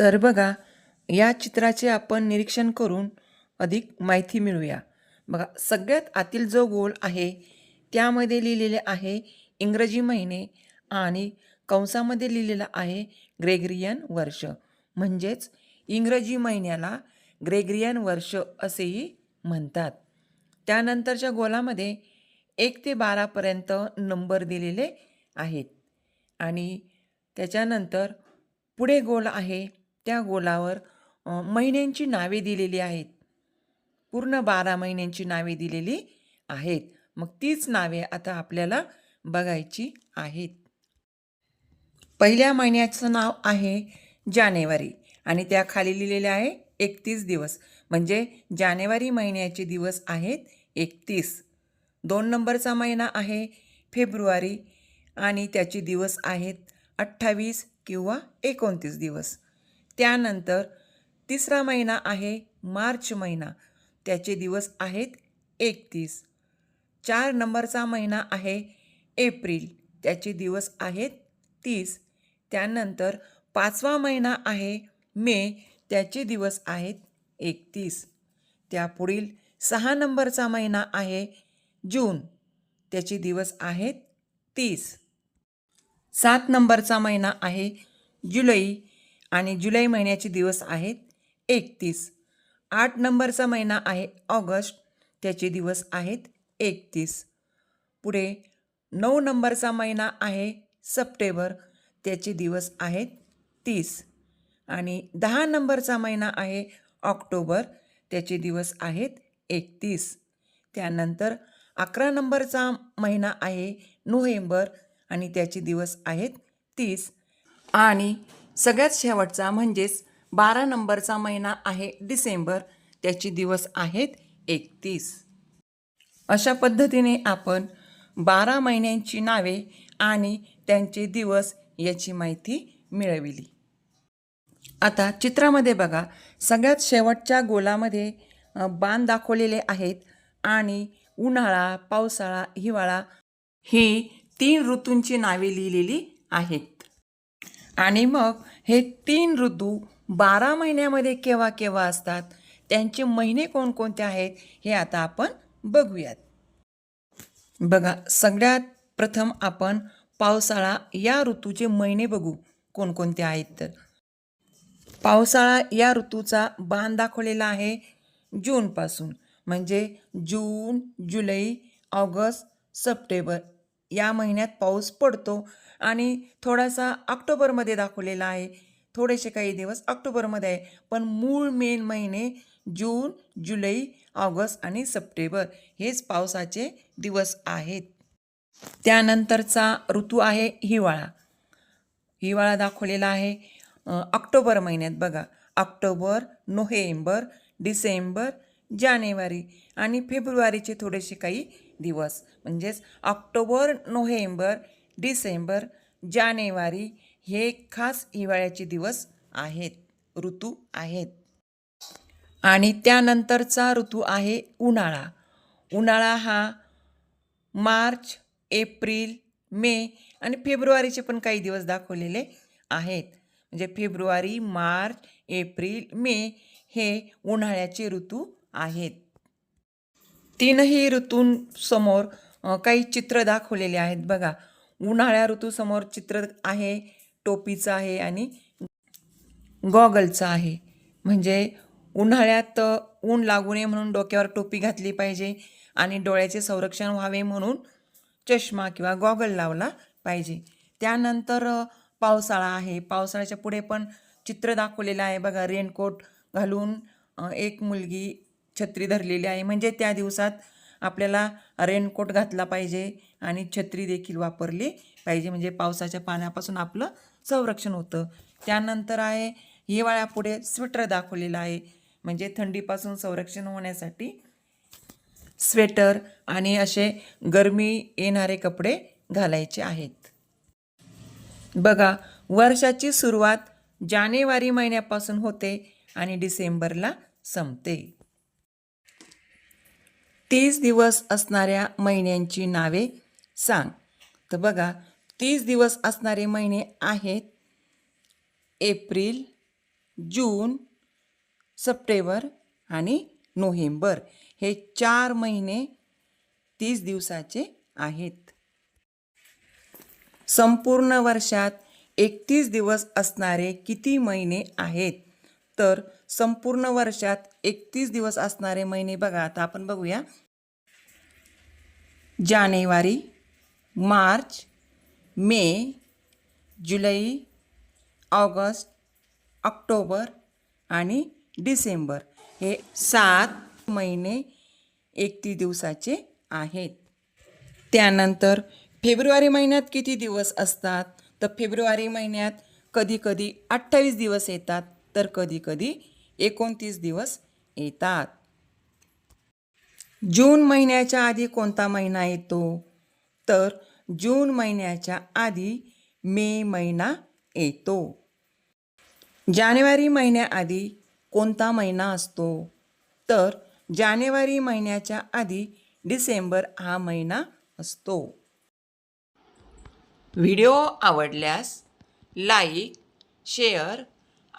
तर बघा या चित्राचे आपण निरीक्षण करून अधिक माहिती मिळूया बघा सगळ्यात आतील जो गोल आहे त्यामध्ये लिहिलेले आहे इंग्रजी महिने आणि कंसामध्ये लिहिलेलं आहे ग्रेगरियन वर्ष. म्हणजेच इंग्रजी महिन्याला ग्रेगरियन वर्ष असेही म्हणतात. त्यानंतरच्या गोलामध्ये एक ते बारापर्यंत नंबर दिलेले आहेत. आणि त्याच्यानंतर पुढे गोल आहे त्या गोलावर महिन्यांची नावे दिलेली आहेत. पूर्ण बारा महिन्यांची नावे दिलेली आहेत. मग तीच नावे आता आपल्याला बघायची आहेत. पहिल्या महिन्याचं नाव आहे जानेवारी आणि त्या खाली लिहिलेले आहे एकतीस दिवस. म्हणजे जानेवारी महिन्याचे दिवस आहेत एकतीस. दोन नंबरचा महिना आहे फेब्रुवारी आणि त्याचे दिवस आहेत अठ्ठावीस किंवा एकोणतीस दिवस. त्यानंतर तिसरा महिना आहे मार्च महिना. त्याचे दिवस आहेत एकतीस. चार नंबरचा महिना आहे एप्रिल. त्याचे दिवस आहेत तीस. त्यानंतर पाचवा महिना आहे मे. त्याचे दिवस आहेत एकतीस. त्यापुढील सहा नंबरचा महिना आहे जून. त्याचे दिवस आहेत तीस. सात नंबरचा महिना आहे जुलै. आणि जुलै महिन्याचे दिवस आहेत एकतीस. आठ नंबरचा महिना आहे ऑगस्ट त्याचे दिवस आहेत एकतीस. पुढे नऊ नंबरचा महिना आहे सप्टेंबर त्याचे दिवस आहेत तीस. आणि दहा नंबरचा महिना आहे ऑक्टोबर त्याचे दिवस आहेत एकतीस. त्यानंतर अकरा नंबरचा महिना आहे नोव्हेंबर आणि त्याचे दिवस आहेत तीस. आणि सगळ्यात शेवटचा म्हणजेच बारा नंबरचा महिना आहे डिसेंबर. त्याचे दिवस आहेत एकतीस. अशा पद्धतीने आपण बारा महिन्यांची नावे आणि त्यांचे दिवस याची माहिती मिळविली. आता चित्रामध्ये बघा सगळ्यात शेवटच्या गोलामध्ये बाण दाखवलेले आहेत आणि उन्हाळा पावसाळा हिवाळा ही तीन ऋतूंची नावे लिहिलेली आहेत. आणि मग हे तीन ऋतू बारा महिन्यामध्ये केव्हा केव्हा असतात? त्यांचे महिने कोणकोणते आहेत? हे आता आपण बघूयात. बघा सगळ्यात प्रथम आपण पावसाळा या ऋतूचे महिने बघू. कोणकोणते आहेत तर? पावसाळा या ऋतूचा बाण दाखवलेला आहे जूनपासून. म्हणजे जून जुलै ऑगस्ट सप्टेंबर या महिन्यात पाऊस पडतो आणि थोडासा ऑक्टोबरमध्ये दाखवलेला आहे. थोडेसे काही दिवस ऑक्टोबरमध्ये आहे. पण मूळ मेन महिने जून जुलै ऑगस्ट आणि सप्टेंबर हेच पावसाचे दिवस आहेत. त्यानंतरचा ऋतू आहे हिवाळा. हिवाळा दाखवलेला आहे ऑक्टोबर महिन्यात बघा. ऑक्टोबर नोव्हेंबर डिसेंबर जानेवारी आणि फेब्रुवारीचे थोडेसे काही दिवस. म्हणजेच ऑक्टोबर नोव्हेंबर डिसेंबर जानेवारी हे खास हिवाळ्याचे दिवस आहेत ऋतू आहेत. आणि त्यानंतरचा ऋतू आहे उन्हाळा. उन्हाळा हा मार्च एप्रिल मे आणि फेब्रुवारीचे पण काही दिवस दाखवलेले आहेत. म्हणजे फेब्रुवारी मार्च एप्रिल मे हे उन्हाळ्याचे ऋतू आहेत. तीनही ऋतूंसमोर काही चित्र दाखवलेले आहेत. बघा उन्हाळ्या ऋतूसमोर चित्र आहे टोपीचं आहे आणि गॉगलचं आहे. म्हणजे उन्हाळ्यात ऊन लागू नये म्हणून डोक्यावर टोपी घातली पाहिजे आणि डोळ्याचे संरक्षण व्हावे म्हणून चष्मा किंवा गॉगल लावला पाहिजे. त्यानंतर पावसाळा आहे. पावसाळ्याच्या पुढे पण चित्र दाखवलेलं आहे. बघा रेनकोट घालून एक मुलगी छत्री धरलेली आहे. म्हणजे त्या दिवसात आपल्याला रेनकोट घातला पाहिजे आणि छत्री देखील वापरली पाहिजे. म्हणजे पावसाच्या पाण्यापासून आपलं संरक्षण होतं. त्यानंतर आहे हिवाळ्यापुढे स्वेटर दाखवलेलं आहे. म्हणजे थंडीपासून संरक्षण होण्यासाठी स्वेटर आणि असे गरमी येणारे कपडे घालायचे आहेत. बघा वर्षाची सुरुवात जानेवारी महिन्यापासून होते आणि डिसेंबरला संपते. तीस दिवस असणाऱ्या महिन्यांची नावे सांग. तर बघा तीस दिवस असणारे महिने आहेत एप्रिल जून सप्टेंबर आणि नोव्हेंबर. हे चार महिने तीस दिवसाचे आहेत. संपूर्ण वर्षात एकतीस दिवस असणारे किती महिने आहेत? तर संपूर्ण वर्षात एकतीस दिवस असणारे महिने बघा आता आपण बघूया. जानेवारी मार्च मे जुलै ऑगस्ट ऑक्टोबर आणि डिसेंबर हे सात महिने एकतीस दिवसाचे आहेत. त्यानंतर फेब्रुवारी महिन्यात किती दिवस असतात? तर फेब्रुवारी महिन्यात कधी कधी अठ्ठावीस दिवस येतात. तर कधीकधी एकोणतीस दिवस येतात. जून महिन्याच्या आधी कोणता महिना येतो? तर जून महिन्याच्या आधी मे महिना येतो. जानेवारी महिन्याआधी कोणता महिना असतो? तर जानेवारी महिन्याच्या आधी डिसेंबर हा महिना असतो. व्हिडिओ आवडल्यास लाईक शेअर